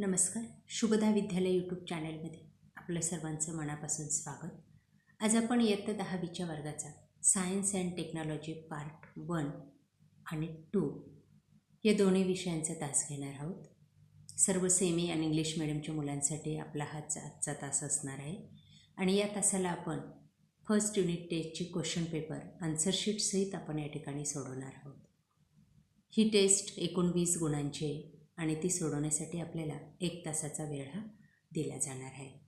नमस्कार. शुभदा विद्यालय यूट्यूब चॅनलमध्ये आपलं सर्वांचं मनापासून स्वागत. आज आपण इयत्ता दहावीच्या वर्गाचा science and technology part one आणि टू या दोन्ही विषयांचा तास घेणार आहोत. सर्व सेमी आणि इंग्लिश मिडियमच्या मुलांसाठी आपला हाच आजचा तास असणार आहे. आणि या तासाला आपण फर्स्ट युनिट टेस्टची क्वेश्चन पेपर आन्सरशीटसहित आपण या ठिकाणी सोडवणार आहोत. ही टेस्ट एकोणवीस गुणांचे गुणांची आहे आणि ती सोडवण्यासाठी आपल्याला एक तासाचा वेळ हा दिला जाणार आहे.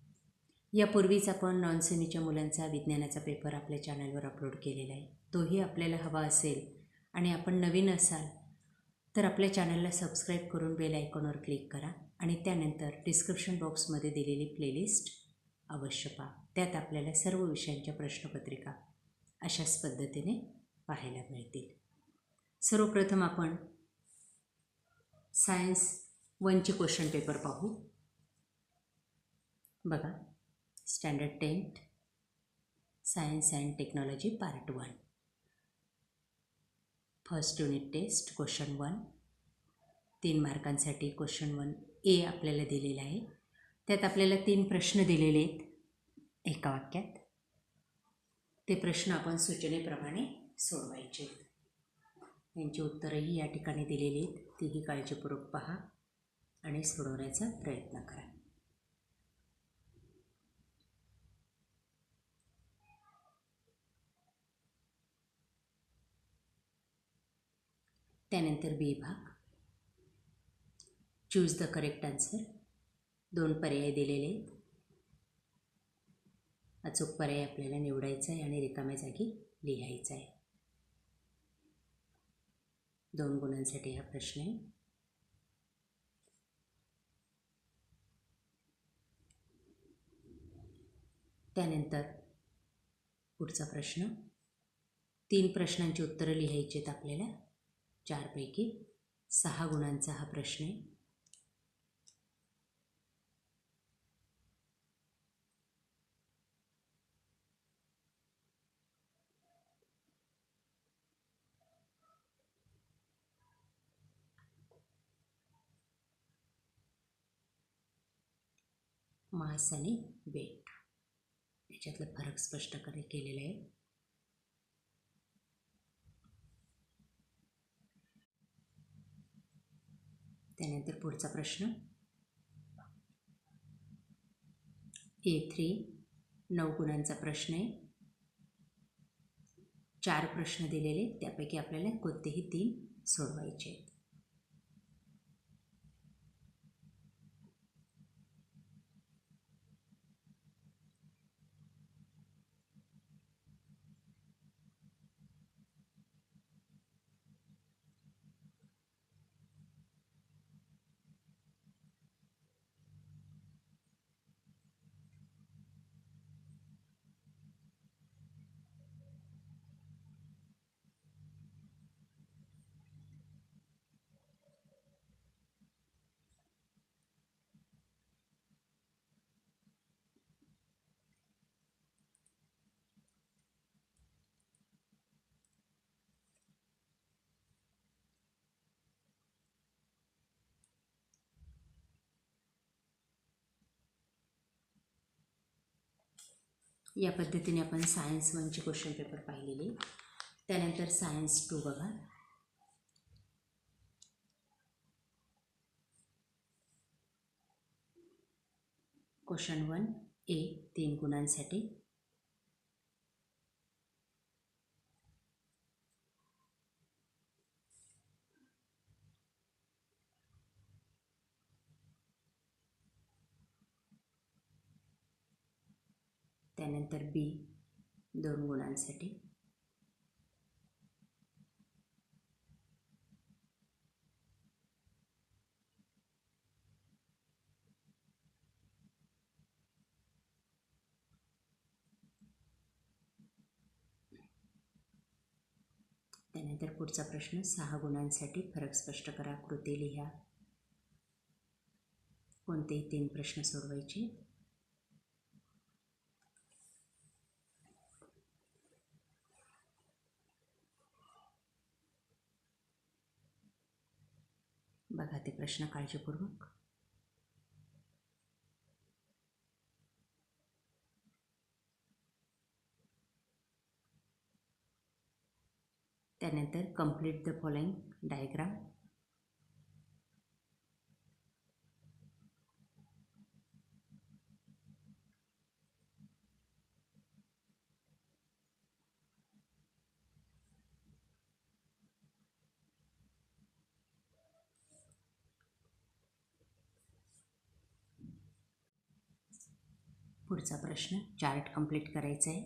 यापूर्वीच आपण नॉनसेमीच्या मुलांचा विज्ञानाचा पेपर आपल्या चॅनलवर अपलोड केलेला आहे. तोही आपल्याला हवा असेल आणि आपण नवीन असाल तर आपल्या चॅनलला सबस्क्राईब करून बेल आयकॉनवर क्लिक करा आणि त्यानंतर डिस्क्रिप्शन बॉक्समध्ये दिलेली प्लेलिस्ट अवश्य पहा. त्यात आपल्याला सर्व विषयांच्या प्रश्नपत्रिका अशाच पद्धतीने पाहायला मिळतील. सर्वप्रथम आपण सायन्स वनचे क्वेश्चन पेपर पाहू. बघा standard tenth science and technology part one. First unit test question one. तीन मार्कांसाठी क्वेश्चन वन ए आपल्याला दिलेला आहे. त्यात आपल्याला तीन प्रश्न दिलेले आहेत एका वाक्यात. ते प्रश्न आपण सूचनेप्रमाणे सोडवायचे यांची उत्तरंही या ठिकाणी दिलेली आहेत. तीही काळजीपूर्वक पहा आणि सोडवण्याचा प्रयत्न करा. त्यानंतर बी भाग. चूज द करेक्ट आन्सर दोन पर्याय दिलेले आहेत. अचूक पर्याय आपल्याला निवडायचा आहे आणि रिकाम्या जागी लिहायचा आहे. दोन गुणांसाठी हा प्रश्न आहे. त्यानंतर पुढचा प्रश्न. तीन प्रश्नांची उत्तरं लिहायची आहेत आपल्याला. चारपैकी सहा गुणांचा हा प्रश्न आहे. मांस आणि बेट याच्यातलं फरक स्पष्ट करे केलेलं आहे? त्यानंतर पुढचा प्रश्न. ए थ्री नऊ गुणांचा प्रश्न आहे. चार प्रश्न दिलेले त्यापैकी आपल्याला कोणतेही तीन सोडवायचे आहेत. या पद्धतीने आपण सायन्स वनचे क्वेश्चन पेपर पाहिलेले. त्यानंतर सायन्स टू बघा. क्वेश्चन वन ए तीन गुणांसाठी. त्यानंतर बी दोन गुणांसाठी. त्यानंतर पुढचा प्रश्न सहा गुणांसाठी फरक स्पष्ट करा कृती लिहा. कोणतेही तीन प्रश्न सोडवायचे. बघा ते प्रश्न काळजीपूर्वक. त्यानंतर कंप्लीट द फॉलोइंग डायग्राम पुढचा प्रश्न चार्ट कंप्लीट करायचा आहे.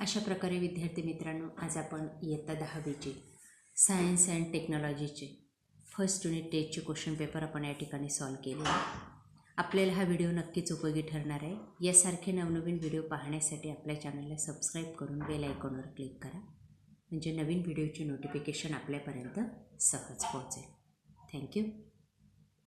अशा प्रकारे विद्यार्थी मित्रांनो आज आपण इयत्ता दहावीचे सायन्स अँड टेक्नॉलॉजीचे फर्स्ट युनिट टेस्टचे क्वेश्चन पेपर आपण या ठिकाणी सॉल्व केले. आहे आपल्याला हा व्हिडिओ नक्कीच उपयोगी ठरणार आहे. यासारखे नवनवीन व्हिडिओ पाहण्यासाठी आपल्या चॅनलला सबस्क्राईब करून बेल आयकॉनवर क्लिक करा. म्हणजे नवीन व्हिडिओचे नोटिफिकेशन आपल्यापर्यंत सहज पोहोचेल. थँक्यू